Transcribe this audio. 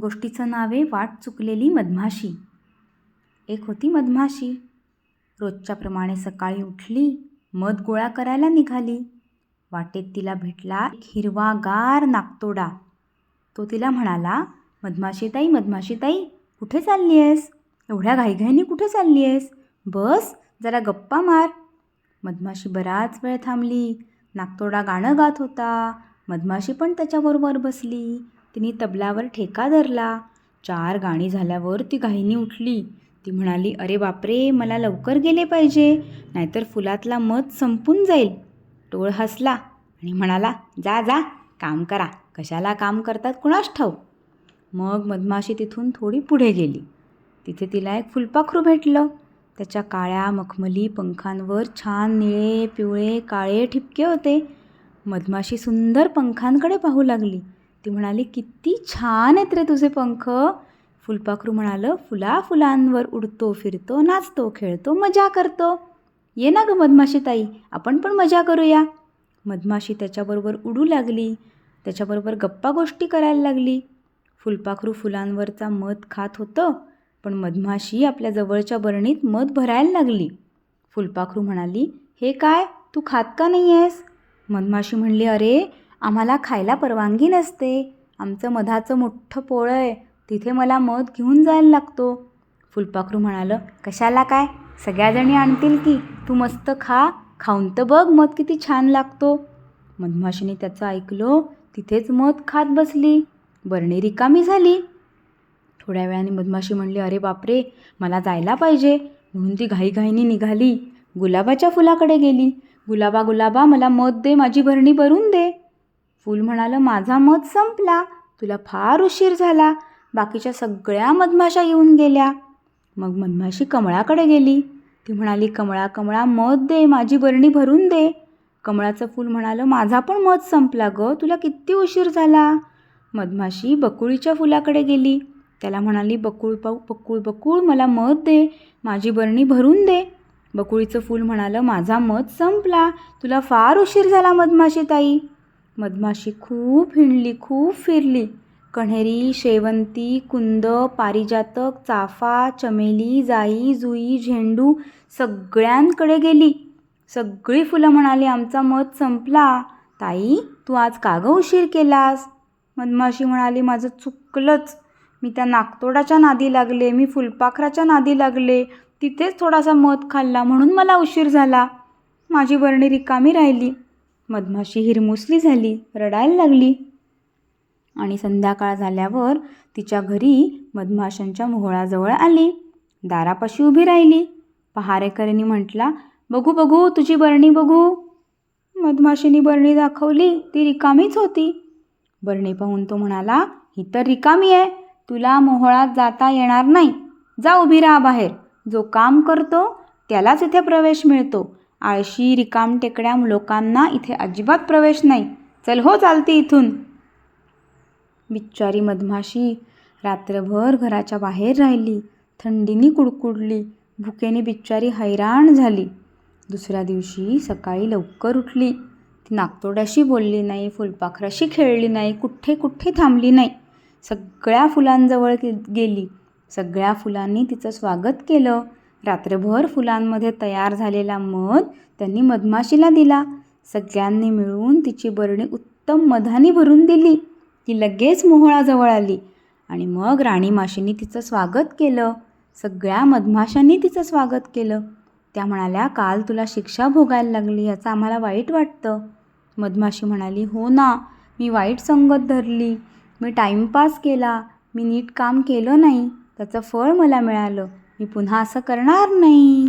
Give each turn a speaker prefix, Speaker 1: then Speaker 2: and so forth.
Speaker 1: गोष्टीचं नावे वाट चुकलेली मधमाशी. एक होती मधमाशी. रोजच्याप्रमाणे सकाळी उठली मध गोळा करायला निघाली. वाटेत तिला भेटला एक हिरवागार नागतोडा तो तिला म्हणाला मधमाशीताई मधमाशीताई कुठे चालली आहेस एवढ्या घाईघाईने कुठे चालली आहेस बस जरा गप्पा मार. मधमाशी बराच वेळ थांबली. नागतोडा गाणं गात होता. मधमाशी पण त्याच्याबरोबर बसली. तिने तबलावर ठेका धरला. चार गाणी झाल्यावर ती घाईनी उठली. ती म्हणाली अरे बापरे मला लवकर गेले पाहिजे नाहीतर फुलातला मध संपून जाईल. टोळ हसला आणि म्हणाला जा जा काम करा. कशाला काम करतात कुणास ठाऊ मग मधमाशी तिथून थोडी पुढे गेली. तिथे तिला एक फुलपाखरू भेटलं. त्याच्या काळ्या मखमली पंखांवर छान निळे पिवळे काळे ठिपके होते. मधमाशी सुंदर पंखांकडे पाहू लागली. ती म्हणाली किती छान आहेत रे तुझे पंख. फुलपाखरू म्हणालं फुला फुलांवर उडतो फिरतो नाचतो खेळतो मजा करतो. ये ना गं मधमाशी ताई आपण पण मजा करूया. मधमाशी त्याच्याबरोबर उडू लागली त्याच्याबरोबर गप्पा गोष्टी करायला लागली. फुलपाखरू फुलांवरचा मध खात होतं पण मधमाशी आपल्या जवळच्या बरणीत मध भरायला लागली. फुलपाखरू म्हणाली हे काय तू खात का नाही आहेस? मधमाशी म्हणली अरे आम्हाला खायला परवानगी नसते. आमचं मधाचं मोठं पोळं आहे. तिथे मला मध घेऊन जायला लागतो. फुलपाखरू म्हणालं कशाला काय? सगळ्याजणी आणतील की? तू मस्त खा. खाऊन तर बघ मध किती छान लागतो. मधमाशीने त्याचं ऐकलं तिथेच मध खात बसली. बरणी रिकामी झाली. थोड्या वेळाने मधमाशी म्हणली अरे बापरे मला जायला पाहिजे. म्हणून ती घाईघाईने निघाली. गुलाबाच्या फुलाकडे गेली. गुलाबा गुलाबा मला मध दे माझी भरणी भरून दे. फूल म्हणालं माझा मध संपला. तुला फार उशीर झाला. बाकीच्या सगळ्या मधमाशा येऊन गेल्या. मग मधमाशी कमळाकडे गेली. ती म्हणाली कमळा कमळा मध दे. माझी बरणी भरून दे. कमळाचं फूल म्हणालं माझा पण मध संपला गं. तुला किती उशीर झाला. मधमाशी बकुळीच्या फुलाकडे गेली. त्याला म्हणाली बकुळ बकुळ बकुळ मला मध दे. माझी बरणी भरून दे. बकुळीचं फूल म्हणालं माझा मध संपला. तुला फार उशीर झाला मधमाशी ताई. मधमाशी खूप हिंडली खूप फिरली. कण्हेरी शेवंती कुंद पारिजातक चाफा चमेली जाई जुई झेंडू सगळ्यांकडे गेली. सगळी फुलं म्हणाली आमचा मध संपला. ताई तू आज का गं उशीर केलास? मधमाशी म्हणाली माझं चुकलंच. मी त्या नागतोडाच्या नादी लागले मी फुलपाखराच्या नादी लागले. तिथेच थोडासा मध खाल्ला म्हणून मला उशीर झाला. माझी वर्णी रिकामी राहिली. मधमाशी हिरमुसली झाली रडायला लागली. आणि संध्याकाळ झाल्यावर तिच्या घरी मधमाशांच्या मोहळाजवळ आली. दारापाशी उभी राहिली. पहारेकरीने म्हटला बघू बघू तुझी बरणी बघू. मधमाशीनी बरणी दाखवली ती रिकामीच होती. बरणी पाहून तो म्हणाला ही तर रिकामी आहे. तुला मोहळात जाता येणार नाही. जा उभी राहा बाहेर. जो काम करतो त्यालाच इथे प्रवेश मिळतो. आळशी रिकाम टेकड्या लोकांना इथे अजिबात प्रवेश नाही. चल हो चालते इथून. बिच्चारी मधमाशी रात्रभर घराच्या बाहेर राहिली. थंडीनी कुडकुडली. भुकेने बिच्चारी हैराण झाली. दुसऱ्या दिवशी सकाळी लवकर उठली. ती नागतोड्याशी बोलली नाही फुलपाखराशी खेळली नाही कुठे कुठे थांबली नाही. सगळ्या फुलांजवळ गे गेली. सगळ्या फुलांनी तिचं स्वागत केलं. रात्रभर फुलांमध्ये तयार झालेला मध त्यांनी मधमाशीला दिला. सगळ्यांनी मिळून तिची बरणी उत्तम मधाने भरून दिली. ती लगेच मोहळाजवळ आली आणि मग राणी माशीने तिचं स्वागत केलं. सगळ्या मधमाशांनी तिचं स्वागत केलं. त्या म्हणाल्या काल तुला शिक्षा भोगायला लागली याचं आम्हाला वाईट वाटतं. मधमाशी म्हणाली हो ना मी वाईट संगत धरली. मी टाईमपास केला. मी नीट काम केलं नाही. त्याचं फळ मला मिळालं. मी पुन्हा असं करणार नाही.